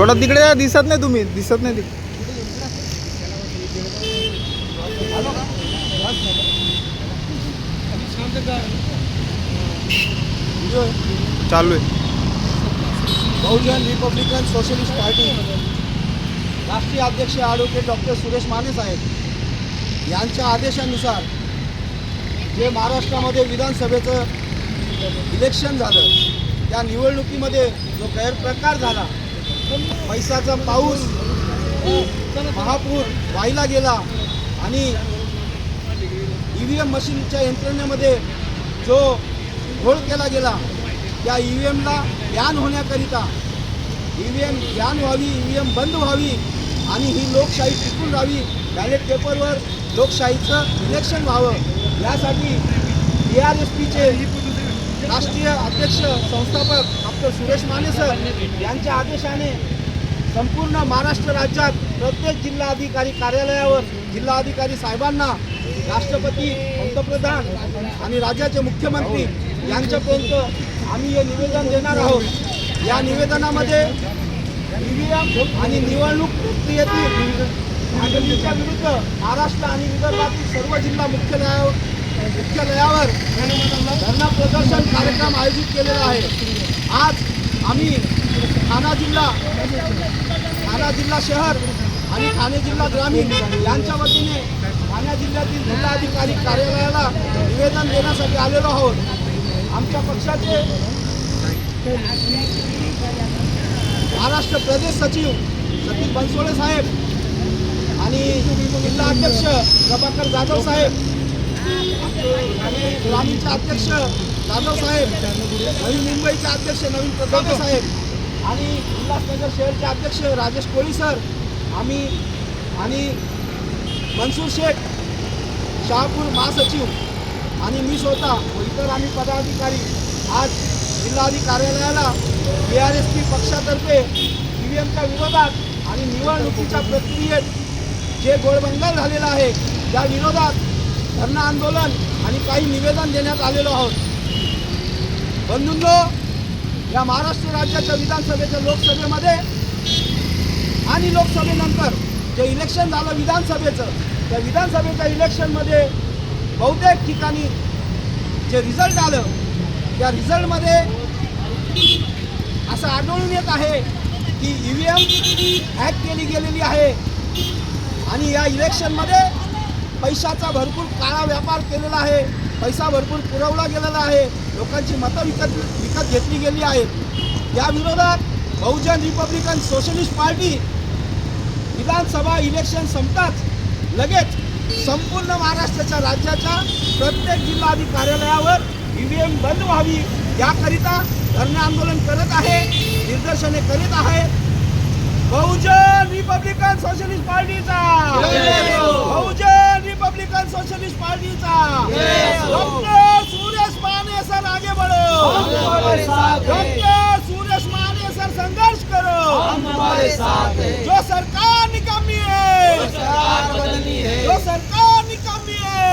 थोडा तिकडे या, दिसत नाही तुम्ही दिसत नाही तिकडे चालू आहे. Bahujan Republican Socialist Party. राष्ट्रीय अध्यक्ष ॲडव्होकेट डॉक्टर सुरेश माने साहेब यांच्या आदेशानुसार जे महाराष्ट्रामध्ये विधानसभेचं इलेक्शन झालं त्या निवडणुकीमध्ये जो गैरप्रकार झाला पैशाचा पाऊस महापूर व्हायला गेला आणि ई व्ही एम मशीनच्या यंत्रणेमध्ये जो घोळ केला गेला त्या ई व्ही एमला ज्ञान होण्याकरिता ई व्ही एम ज्ञान व्हावी ई व्ही एम बंद व्हावी आणि ही लोकशाही टिकून राहावी बॅलेट पेपरवर लोकशाहीचं इलेक्शन व्हावं यासाठी डी आर एस पीचे राष्ट्रीय अध्यक्ष संस्थापक डॉक्टर सुरेश माने सर यांच्या आदेशाने संपूर्ण महाराष्ट्र राज्यात प्रत्येक जिल्हाधिकारी कार्यालयावर जिल्हाधिकारी साहेबांना राष्ट्रपती पंतप्रधान आणि राज्याचे मुख्यमंत्री यांच्यापर्यंत आम्ही हे निवेदन देणार आहोत. या निवेदनामध्ये ईव्हीएम आणि निवडणूक प्रक्रियेतील मागणीच्या विरुद्ध महाराष्ट्र आणि विदर्भातील सर्व जिल्हा मुख्यालयावर मुख्यालयावर धरणा प्रदर्शन कार्यक्रम आयोजित केलेला आहे. आज आम्ही ठाणा जिल्हा ठाणा जिल्हा शहर आणि ठाणे जिल्हा ग्रामीण यांच्या वतीने ठाणे जिल्ह्यातील जिल्हाधिकारी कार्यालयाला निवेदन देण्यासाठी आलेलो आहोत. आमच्या पक्षाचे महाराष्ट्र प्रदेश सचिव सतीश बनसोडे साहेब आणि जिल्हा अध्यक्ष प्रभाकर जाधव साहेब आणि ग्रामीणचे अध्यक्ष जाधव साहेब नवी मुंबईचे अध्यक्ष नवीन प्रतापे साहेब आणि उल्हासनगर शहरचे अध्यक्ष राजेश कोळी सर आम्ही आणि मनसूर शेख शहापूर महासचिव आणि मी स्वतः इतर आम्ही पदाधिकारी आज जिल्हाधिकारी कार्यालयाला बी आर एस पी पक्षातर्फे ई व्ही एमच्या विरोधात आणि निवडणुकीच्या प्रक्रियेत जे गोळबंगाल झालेला आहे त्या विरोधात धरणं आंदोलन आणि काही निवेदन देण्यात आलेलो आहोत. बंधूंनो या महाराष्ट्र राज्याच्या विधानसभेच्या लोकसभेमध्ये आणि लोकसभेनंतर जे इलेक्शन झालं विधानसभेचं त्या विधानसभेच्या इलेक्शनमध्ये बहुतेक ठिकाणी जे रिझल्ट आलं त्या रिझल्टमध्ये असं आढळून येत आहे की ई व्ही एम हॅक केली गेलेली आहे. आणि या इलेक्शनमध्ये पैशाचा भरपूर काळा व्यापार केलेला आहे. पैसा भरपूर पुरवला गेलेला आहे. लोकांची मतं विकत विकत घेतली गेली आहेत. या विरोधात बहुजन रिपब्लिकन सोशलिस्ट पार्टी विधानसभा इलेक्शन संपताच लगेच संपूर्ण महाराष्ट्राच्या राज्याच्या प्रत्येक जिल्हाधिकारी कार्यालयावर ई व्ही एम बंद व्हावी याकरिता धरणं आंदोलन करत आहे निदर्शने करीत आहे. बहुजन रिपब्लिकन सोशलिस्ट पार्टीचा! पार्टीचा डॉक्टर सुरेश माने सर आगे बढ़ो डॉक्टर सुरेश माने सर संघर्ष करो. जो सरकार निकामी है. जो सरकार निकामी है.